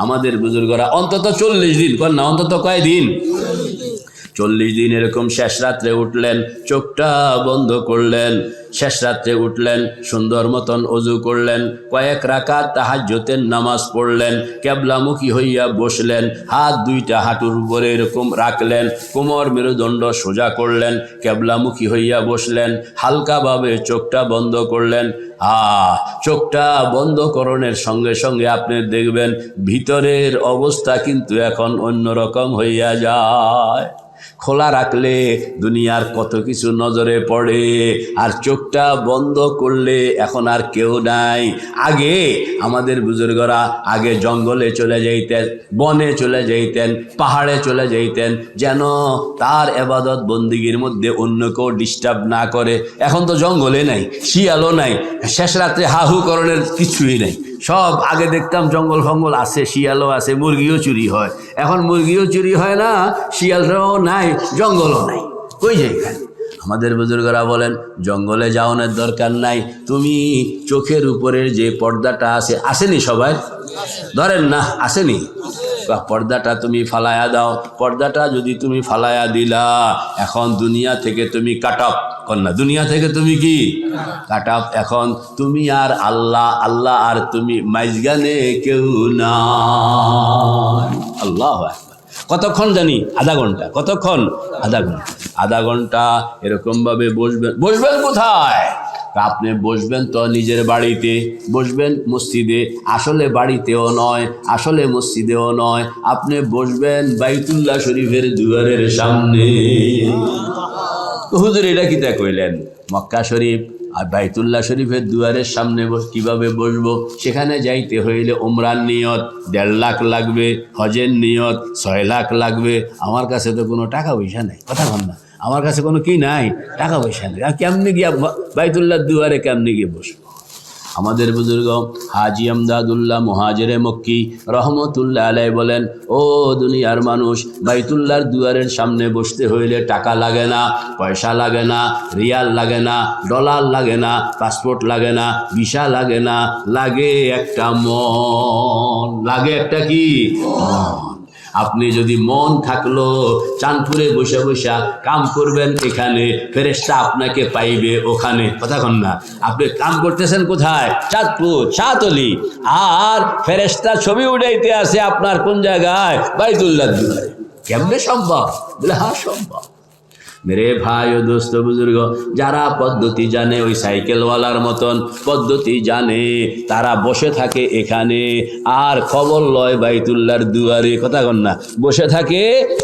আমাদের বুজুর্গরা অন্তত চল্লিশ দিন, কর না, অন্তত কয় দিন? চল্লিশ দিন এরকম শেষ রাত্রে উঠলেন, চোখটা বন্ধ করলেন শেষ রাত্রে উঠলেন, সুন্দর মতন অজু করলেন, কয়েক রাকাত তাহাজ্জতের নামাজ পড়লেন, কেবলামুখী হইয়া বসলেন, হাত দুইটা হাঁটুর উপরে এরকম রাখলেন, কোমর মেরুদণ্ড সোজা করলেন, কেবলামুখী হইয়া বসলেন হালকাভাবে চোখটা বন্ধ করলেন। আ চোখটা বন্ধ করণের সঙ্গে সঙ্গে আপনি দেখবেন, ভিতরের অবস্থা কিন্তু এখন অন্যরকম হইয়া যায়। খোলা রাখলে দুনিয়ার কত কিছু নজরে পড়ে আর চোখটা বন্ধ করলে এখন আর কেউ নাই। আগে আমাদের বুজুর্গরা আগে জঙ্গলে চলে যাইতেন, বনে চলে যাইতেন, পাহাড়ে চলে যাইতেন, যেন তার এবাদত বন্দিগির মধ্যে অন্য কেউ ডিস্টার্ব না করে। এখন তো জঙ্গলে নাই, শিয়ালও নাই, শেষ রাত্রে হাহু করণের কিছুই নাই। সব আগে দেখতাম জঙ্গল ফঙ্গল আছে, শিয়ালও আছে, মুরগিও চুরি হয়। এখন মুরগিও চুরি হয় না শিয়ালটাও নাই, জঙ্গলও নাই। কই যেখানে আমাদের বুজুর্গরা বলেন, জঙ্গলে যাওয়ানোর দরকার নাই। তুমি চোখের উপরের যে পর্দাটা আছে, আসেনি সবাই? ধরেন না, আসেনি। বা পর্দাটা তুমি ফালায়া দাও। পর্দাটা যদি তুমি ফালায়া দিলা, এখন দুনিয়া থেকে তুমি কাট অফ কন্যা, দুনিয়া থেকে তুমি কি? কাট অফ এখন তুমি আর আল্লাহ আল্লাহ আর তুমি মাইজগানে কেউ না আল্লাহ। কতক্ষণ জানি? আধা ঘণ্টা। কতক্ষণ? আধা ঘণ্টা। আধা ঘণ্টা এরকমভাবে বসবেন বসবেন কোথায়? আপনি বসবেন তো নিজের বাড়িতে, বসবেন মসজিদে। আসলে বাড়িতেও নয়, আসলে মসজিদেও নয়। আপনি বসবেন বাইতুল্লাহ শরীফের দুয়ারের সামনে। তো হুজুর, এটা কি তা কইলেন? মক্কা শরীফ আর বাইতুল্লাহ শরীফের দুয়ারের সামনে কীভাবে বসবো? সেখানে যাইতে হইলে ওমরান নিয়ত, দেড় লাখ লাগবে, হজের নিয়ত, ছয় লাখ লাগবে। আমার কাছে তো কোনো টাকা পয়সা নেই, কথা বল না। আমার কাছে কোনো কি নাই, টাকা পয়সা নেই। আর কেমনি গিয়া বাইতুল্লাহ দুয়ারে কেমনি গিয়ে বসবো? আমাদের বুজুর্গ হাজি আমদাদুল্লাহ মহাজেরে মক্কি রহমতুল্লাহ আলাই বলেন, ও দুনিয়ার মানুষ, বাইতুল্লাহর দুয়ারের সামনে বসতে হইলে টাকা লাগে না, পয়সা লাগে না, রিয়াল লাগে না, ডলার লাগে না, পাসপোর্ট লাগে না, ভিসা লাগে না, লাগে একটা মন। লাগে একটা কি? মন। আপনি যদি মন থাকল চানপুরে বসে বসে কাম করবেন এখানে ফেরেস্তা আপনাকে পাইবে ওখানে। কথা কন না। আপনি কাম করতেছেন কোথায়? চাঁদপুর চাঁদলি আর ফেরেস্তা ছবি উঠাইতে আছে আপনার কোন জায়গায়? বাইতুল্লাহ কেমনে সম্ভব? হ্যাঁ সম্ভব। মেরে ভাই ও দোস্ত বুজুর্গ, যারা পদ্ধতি জানে ওই সাইকেলওয়ালার মতন, পদ্ধতি জানে, তারা বসে থাকে এখানে। আর খবর লয় বাইতুল্লার দুয়ারে, কথা না, বসে থাকে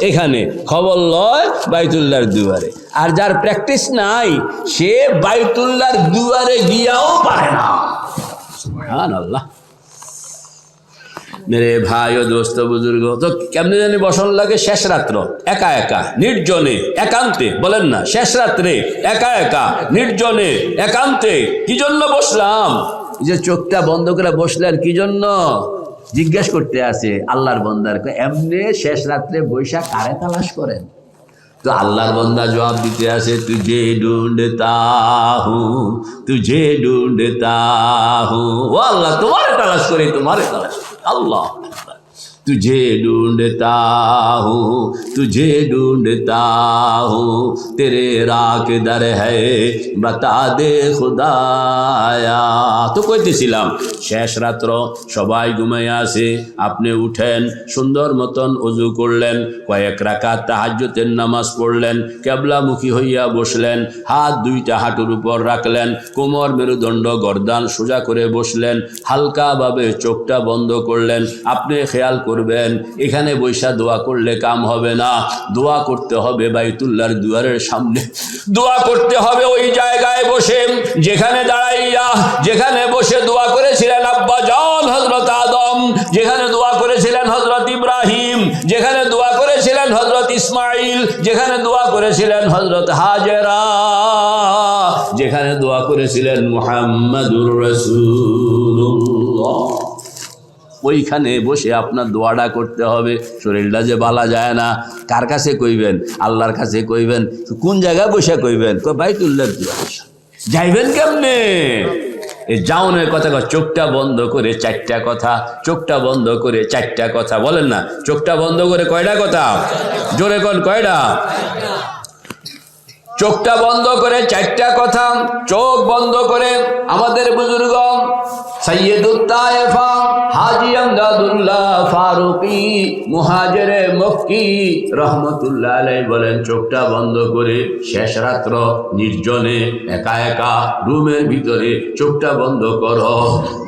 এখানে, খবর লয় বাইতুল্লার দুয়ারে। আর যার প্র্যাকটিস নাই, সে বাইতুল্লার দুয়ারে গিয়াও পারে না। আল্লাহ মেরে ভাই ও দোস্ত বুজুর্গ, তো কেমনি জানি বসন লাগে শেষ রাত্র। একা একা, নির্জনে, একান্তে, বলেন না, শেষ রাত্রে, একা একা, নির্জনে, একান্তে, কি জন্য বসলাম? যে চোখটা বন্ধ করে বসলে আর কি জন্য? জিজ্ঞেস করতে আসে আল্লাহর বন্দার এমনি শেষ রাত্রে বৈশাখ কারে তালাশ করেন? তো আল্লাহর বন্দা জবাব দিতে আসে তুঝে ডুন্ডতা হু তুঝে ডুন্ডতা হু। ও আল্লাহ, তোমার তালাশ করে, তোমারে তালাশ করে। আল্লাহ तुझे ढूंढता हूँ तुझे ढूंढता हूँ तेरे राख दर है बता दे খুদায়া তো কইতেছিলাম শেষ রাত্র সবাই ঘুমাইয়া আসে। আপনি উঠেন, সুন্দর মতন অজু করলেন, কয়েক রাকাত তাহাজ্জতের নামাজ পড়লেন, কেবলামুখী হইয়া বসলেন, হাত দুইটা হাঁটুর উপর রাখলেন, কোমর মেরুদণ্ড গর্দান সোজা করে বসলেন, হালকাভাবে চোখটা বন্ধ করলেন, আপনি খেয়াল করবেন, এখানে বৈশা দোয়া করলে কাম হবে না, দোয়া করতে হবে বাইতুল্লার দুয়ারের সামনে। দোয়া করতে হবে ওই জায়গায় বসে, যেখানে দাঁড়াইয়া, যেখানে বসে দোয়া করেছিলেন জন হজরত আদম। যেখানে দোয়া করেছিলেন হজরত ইব্রাহিম, যেখানে দোয়া করেছিলেন হজরত ইসমাইল যেখানে দোয়া করেছিলেন হজরত হাজেরা, যেখানে দোয়া করেছিলেন মুহাম্মাদুর ওইখানে বসে আপনার দোয়াটা করতে হবে। শরীরটা যে বালা যায় না। কার কাছে কইবেন? আল্লাহর কাছে কইবেন। কোন জায়গায় বসে কইবেন? কই বাইতুল্লাহ দোয়া যাইবেন কেমনে? জাউনের কথা চোখটা বন্ধ করে চারটা কথা, চোখটা বন্ধ করে চারটা কথা, বলেন না, চোখটা বন্ধ করে কয়টা কথা? জোরে কন কয়টা? চোখটা বন্ধ করে চারটা কথা, চোখ বন্ধ করে আমাদের বুজুর্গ সৈয়দুত্তায়েফা হাজি আমদাদুল্লাহ ফারুকি, মুহাজেরে মক্কি রহমতুল্লাহ বলেন, চোখটা বন্ধ করে শেষ রাত্র নির্জনে একা একা রুমের ভিতরে চোখটা বন্ধ করো।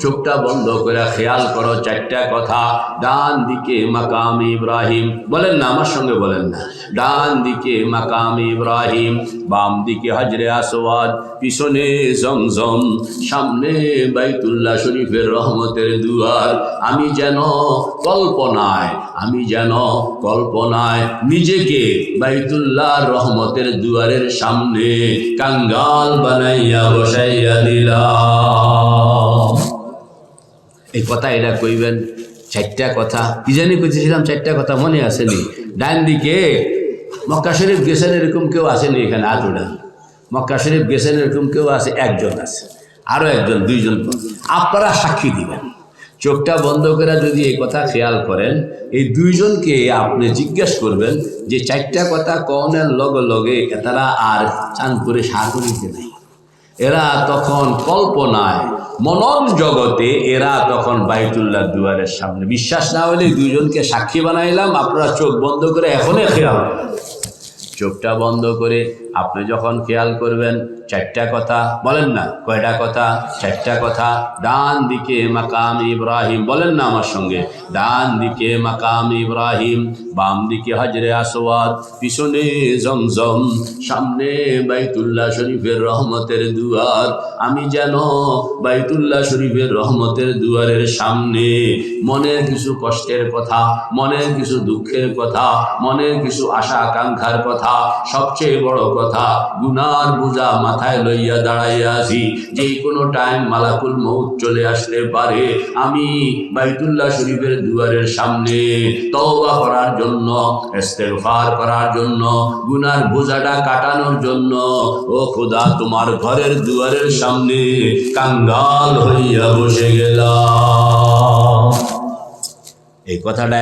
চোখটা বন্ধ করে খেয়াল করো চারটা কথা। ডান দিকে মাকাম ইব্রাহিম, বলেন না, আমার সঙ্গে বলেন না। ডান দিকে মাকাম ইব্রাহিম, বাম দিকে হজরে আসওয়াদ, পিছনে জমজম, সামনে বাইতুল্লাহ শরীফের রহমতের দুয়ার, আমি যেন কল্পনায়, আমি যেন কল্পনায় নিজেকে বাইতুল্লাহ রহমতের দুয়ারের সামনে কাঙ্গাল বানাইয়া বসাইয়া দিলাম। এই কথা এটা কইবেন, চারটা কথা। কি জানি কইতেছিলাম, চারটা কথা মনে আসেনি। ডান দিকে, মক্কা শরীফ গেছেন এরকম কেউ আসেনি এখানে উঠান মক্কা শরীফ গেছেন এরকম কেউ আছে, একজন আছে। আরও একজন, দুইজন। আপনারা সাক্ষী দিবেন। চোখটা বন্ধ করে যদি এই কথা খেয়াল করেন, এই দুইজনকে আপনি জিজ্ঞেস করবেন যে চারটা কথা কনের লগে লগে তারা আর সার করিতে নেই। এরা তখন কল্পনায় মনন জগতে এরা তখন বাইতুল্লাহ দুয়ারের সামনে। বিশ্বাস না হলে দুইজনকে সাক্ষী বানাইলাম, আপনারা চোখ বন্ধ করে এখনই খেয়াল চোখটা বন্ধ করে আপনি যখন খেয়াল করবেন, চারটা কথা, বলেন না, কয়টা কথা? চারটা কথা। ডান দিকে মাকাম ইব্রাহিম, বলেন না আমার সঙ্গে। ডান দিকে মাকাম ইব্রাহিম, বাম দিকে হজরে আসওয়াদ, পিছনে জমজম, সামনে বাইতুল্লাহ শরীফের রহমতের দুয়ার। আমি যেন বাইতুল্লাহ শরীফের রহমতের দুয়ারের সামনে, মনের কিছু কষ্টের কথা, মনের কিছু দুঃখের কথা, মনের কিছু আশা আকাঙ্ক্ষার কথা, সবচেয়ে বড় কথা গুনার বোঝা মাথায় লইয়া দাঁড়াইয়া আছি। যে কোনো টাইম মালাকুল মৌত চলে আসতে পারে। আমি বাইতুল্লাহ শরীফের দুয়ারের সামনে তওবা করার জন্য, ইস্তেগফার করার জন্য, গুনার বোঝাটা কাটানোর জন্য, ও খোদা, তোমার ঘরের দুয়ারের সামনে কাঙ্গাল হইয়া বসে গেলাম। এই কথাটা